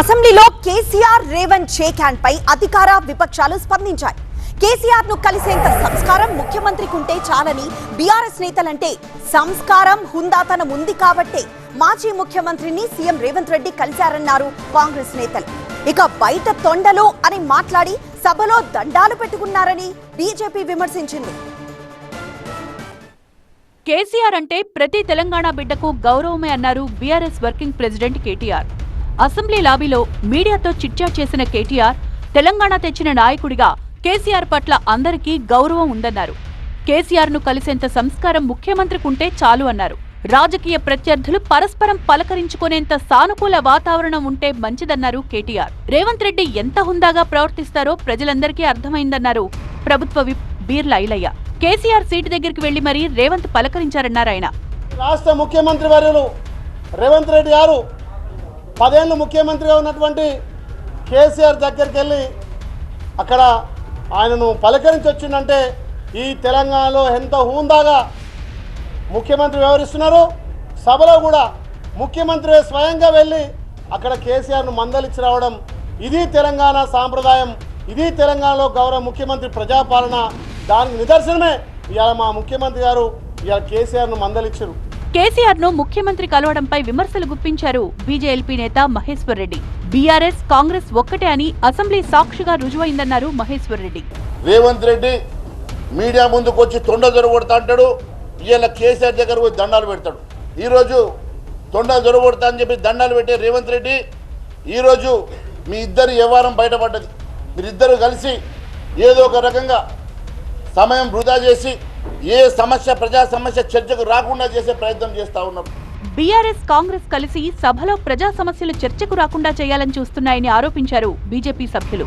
అసెంబ్లీలో KCR Revanth shake hand పై అధికార విపక్షాలు స్పందించాయి. కేసీఆర్ను కలిసేంత సంస్కారం ముఖ్యమంత్రికి ఉంటే చాలని బీఆర్ఎస్ నేతలంటే సంస్కారం హుందాతనం ఉంది కాబట్టే మాజీ ముఖ్యమంత్రిని సీఎం రేవంత్ రెడ్డి కలిశారన్నారు కాంగ్రెస్ నేతలు. ఇక బయట తొండలు అని మాట్లాడి సభలో దండాలు పెట్టుకున్నారని బీజేపీ విమర్శించింది. కేసీఆర్ అంటే ప్రతి తెలంగాణ బిడ్డకు గౌరవమే అన్నారు BRS working president KTR. Assembly లాబీలో మీడియాతో చిట్చాట్ చేసిన కేటీఆర్ తెలంగాణ తెచ్చిన నాయకుడిగా కేసీఆర్ పట్ల అందరికీ గౌరవం ఉందన్నారు. కేసీఆర్ను కలిసేంత సంస్కారం ముఖ్యమంత్రికుంటే చాలు అన్నారు. రాజకీయ ప్రత్యర్థులు పరస్పరం పలకరించుకునేంత సానుకూల వాతావరణం ఉంటే మంచిదన్నారు కేటీఆర్. రేవంత్ రెడ్డి ఎంత హుందాగా ప్రవర్తిస్తారో ప్రజలందరికీ అర్థమైందన్నారు ప్రభుత్వ విప్ బీర్ల ఐలయ్య. కేసీఆర్ సీటు దగ్గరికి వెళ్ళి మరీ రేవంత్ పలకరించారన్నారు ఆయన. రాష్ట్ర ముఖ్యమంత్రి వర్యులు రేవంత్ రెడ్డి గారు పదేళ్ళు ముఖ్యమంత్రిగా ఉన్నటువంటి కేసీఆర్ దగ్గరికి వెళ్ళి అక్కడ ఆయనను పలకరించి వచ్చిందంటే ఈ తెలంగాణలో ఎంత హూందాగా ముఖ్యమంత్రి వ్యవహరిస్తున్నారు సభలో కూడా ముఖ్యమంత్రి స్వయంగా వెళ్ళి అక్కడ కేసీఆర్ను మందలిచ్చి రావడం ఇది తెలంగాణ సాంప్రదాయం ఇది తెలంగాణలో గౌరవ ముఖ్యమంత్రి ప్రజాపాలన దానికి నిదర్శనమే. ఇవాళ మా ముఖ్యమంత్రి గారు ఇవాళ కేసీఆర్ను మందలిచ్చారు కేసీఆర్ను ముఖ్యమంత్రి కలవడంపై విమర్శలు గుప్పించారు బీజేఎల్పీ నేత మహేశ్వర్ రెడ్డి. బీఆర్ఎస్ కాంగ్రెస్ ఒక్కటే అని అసెంబ్లీ సాక్షిగా రుజువైందన్నారు మహేశ్వర్ రెడ్డి. రేవంత్ రెడ్డి మీడియా ముందుకు వచ్చి తొండ జొరగొడతా అంటాడు ఇలా కేసీఆర్ దగ్గర పోయి దండాలు పెడతాడు. ఈరోజు తొండ జొరగొడతా అని చెప్పి దండాలు పెట్టే రేవంత్ రెడ్డి ఈరోజు మీ ఇద్దరు వ్యవహారం బయటపడ్డది. మీరిద్దరు కలిసి ఏదో ఒక రకంగా సమయం వృధా చేసి ఏ సమస్య ప్రజా సమస్య చర్చకు రాకుండా చేసే ప్రయత్నం చేస్తూ ఉన్నారు బీఆర్ఎస్ కాంగ్రెస్ కలిసి సభలో ప్రజా సమస్యలు చర్చకు రాకుండా చేయాలని చూస్తున్నాయని ఆరోపించారు బీజేపీ సభ్యులు.